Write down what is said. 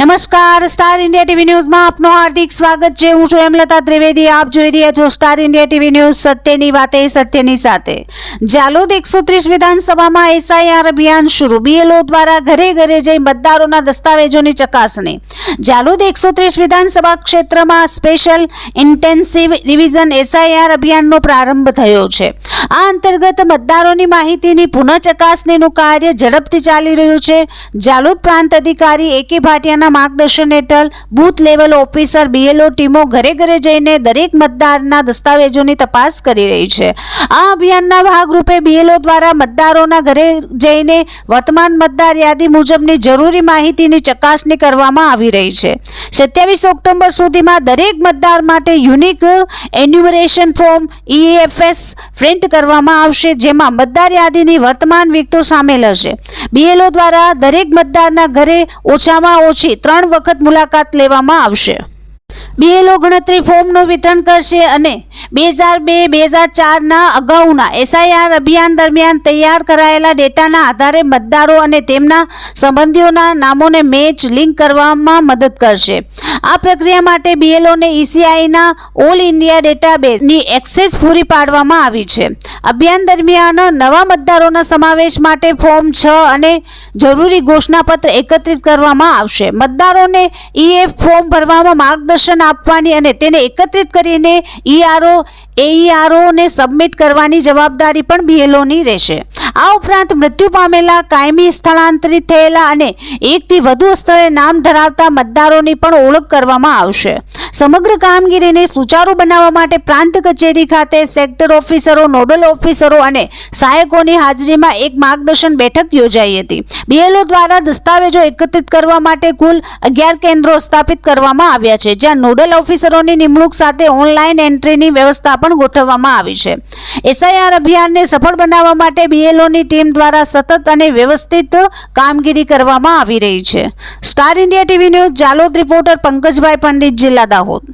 નમસ્કાર, star India TV ન્યૂઝમાં આપનું હાર્દિક સ્વાગત છે. હું છું હેમલતા ત્રિવેદી. આપ જોઈ રહ્યા છો સ્ટાર ઇન્ડિયા ટીવી ન્યૂઝ સત્યની વાતે, સત્યની સાથે. જાલોદ એકસો ત્રીસ વિધાનસભામાં એસઆઈઆર અભિયાન શરૂ. બીએલઓ દ્વારા ઘરે ઘરે જઈ મતદારોના દસ્તાવેજોની ચકાસણી. જાલોદ એકસો ત્રીસ વિધાનસભા ક્ષેત્રમાં સ્પેશિયલ ઇન્ટેન્સિવ રિવિઝન એસઆઈઆર અભિયાનનો પ્રારંભ થયો છે. આ અંતર્ગત મતદારોની માહિતીની પુનઃ ચકાસણીનું કાર્ય ઝડપથી ચાલી રહ્યું છે. જાલોદ પ્રાંત અધિકારી એ કે ભાટિયાના માર્ગદર્શન હેઠળ બૂથ લેવલ ઓફિસર બીએલઓ ટીમો ઘરે ઘરે જઈને દરેક મતદારના દસ્તાવેજોની તપાસ કરી રહી છે. આ અભિયાનના ભાગરૂપે બીએલઓ દ્વારા મતદારોના ઘરે જઈને વર્તમાન મતદાર યાદી મુજબની જરૂરી માહિતીની ચકાસણી કરવામાં આવી રહી છે. સત્યાવીસ ઓક્ટોબર સુધીમાં દરેક મતદાર માટે unique enumeration form EFS print કરવામાં આવશે, જેમાં મતદાર યાદીની વર્તમાન વિગતો સામેલ હશે. બીએલઓ દ્વારા દરેક મતદારના ઘરે ઓછામાં ઓછી ત્રણ વખત મુલાકાત લેવામાં આવશે. બીએલઓ ગણતરી ફોર્મનું વિતરણ કરશે અને બે હજાર બે બે હજાર ચારના અગાઉના એસઆઈઆર અભિયાન દરમિયાન તૈયાર કરાયેલા ડેટાના આધારે મતદારો અને તેમના સંબંધીઓના નામોને મેચ લિંક કરવામાં મદદ કરશે. આ પ્રક્રિયા માટે બીએલઓને ઈસીઆઈના ઓલ ઇન્ડિયા ડેટાબેઝની એક્સેસ પૂરી પાડવામાં આવી છે. અભિયાન દરમિયાન નવા મતદારોના સમાવેશ માટે ફોર્મ છ અને જરૂરી ઘોષણાપત્ર એકત્રિત કરવામાં આવશે. મતદારોને ઈએફ ફોર્મ ભરવામાં માર્ગદર્શન આપવાની અને તેને એકત્રિત કરીને ઈઆરઓ એઈઆરઓને સબમિટ કરવાની જવાબદારી પણ બીએલઓની રહેશે. આ ઉપરાંત મૃત્યુ પામેલા કાયમી સ્થળાંતરિત થયેલા અને એકથી વધુ સ્થળે નામ ધરાવતા મતદારોની પણ ઓળખ કરવામાં આવશે. સમગ્ર કામગીરીને સુચારુ બનાવવા માટે પ્રાંત કચેરી ખાતે સેક્ટર ઓફિસરો, નોડલ ઓફિસરો અને સહાયકોની હાજરીમાં એક માર્ગદર્શન બેઠક યોજાઈ હતી. બીએલઓ દ્વારા દસ્તાવેજો એકત્રિત કરવા માટે કુલ અગિયાર કેન્દ્રો સ્થાપિત કરવામાં આવ્યા છે, જ્યાં નોડલ ઓફિસરોની નિમણૂક સાથે ઓનલાઈન એન્ટ્રીની વ્યવસ્થા પણ ગોઠવવામાં આવી છે. એસઆઈઆર અભિયાનને સફળ બનાવવા માટે બીએલઓની ટીમ દ્વારા સતત અને વ્યવસ્થિત કામગીરી કરવામાં આવી રહી છે. Star India TV news Jhalod reporter Pankajbhai Pandit, જિલ્લા દાહોદ.